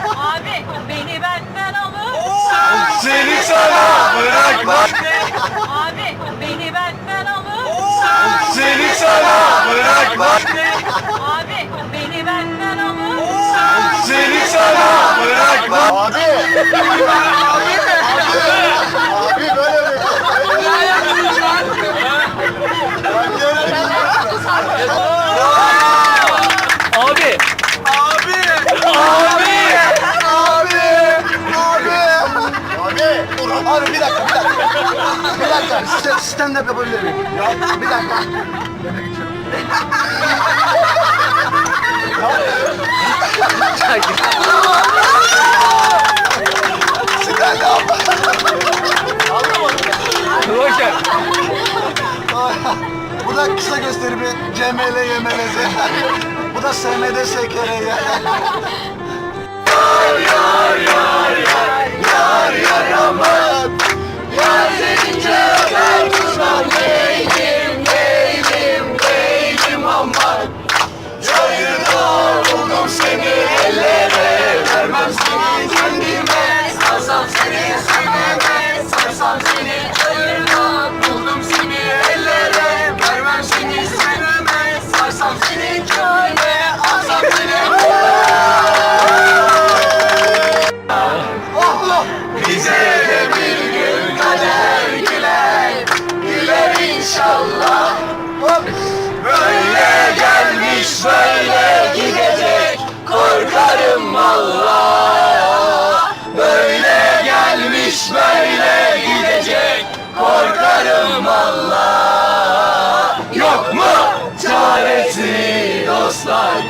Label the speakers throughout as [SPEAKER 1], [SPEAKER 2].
[SPEAKER 1] Abi beni benden alın.
[SPEAKER 2] Seni sana bırakmam.
[SPEAKER 1] Abi beni benden alın.
[SPEAKER 2] Seni sana bırakmam.
[SPEAKER 1] Abi beni benden alın.
[SPEAKER 2] Seni sana bırakmam.
[SPEAKER 3] Abi. Abi. Abi dakika. St- Stand up yapabilir miyim? Ya bir dakika. Stand up.
[SPEAKER 2] Roşer.
[SPEAKER 3] Bu da kısa gösterimi CML YMLZ. Bu da SMD SKR ya. Yar yaraman inşallah! Böyle gelmiş böyle gidecek. Korkarım Allah Böyle gelmiş böyle gidecek. Korkarım Allah Yok mu çaresi dostlar?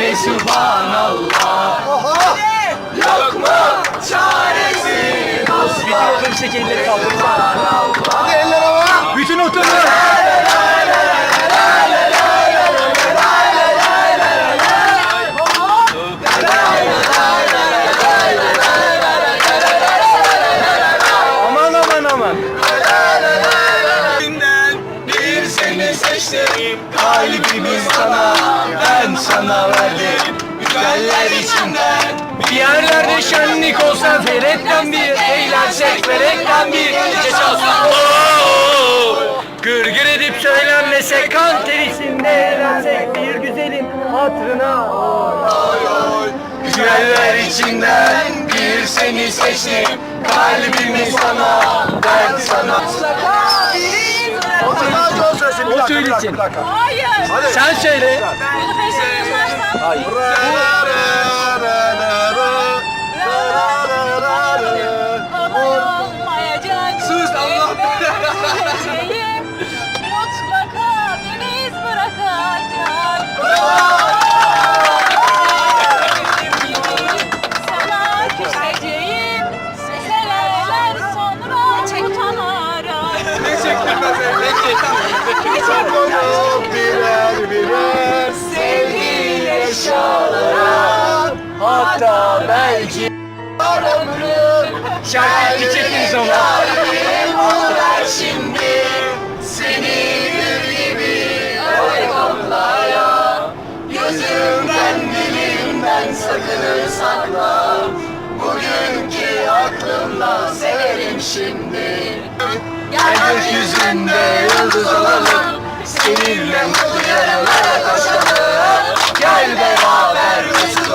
[SPEAKER 3] Ve subhanallah seçtim Kalbimi sana Ben sana verdim Güzeller içinden
[SPEAKER 2] Bir yerlerde şenlik olsa felekten bir eğlensek felekten bir gece çalsın. Oo! Gırgır edip söylenmesek kan terisinde eğlensek bir güzelin hatırına.
[SPEAKER 3] Güzeller içinden Bir seni seçtim Kalbimi sana Ben sana O zaman o söylesin
[SPEAKER 2] O söylesin.
[SPEAKER 1] Hayır.
[SPEAKER 2] Sen söyle. Hayır.
[SPEAKER 3] Koydum birer birer sevdiğin eşyalara
[SPEAKER 2] Hatta belki
[SPEAKER 3] ömrüm
[SPEAKER 2] şarkı çektiğin zaman.
[SPEAKER 3] Kalbim oluver şimdi Seni gül gibi öyle koklaya Gözümden dilimden sakınır sakla. Bugünkü aklımla severim şimdi gökyüzünde yıldız olalım. Seninle mutlu yarınlara koşalım. Gel beraber olalım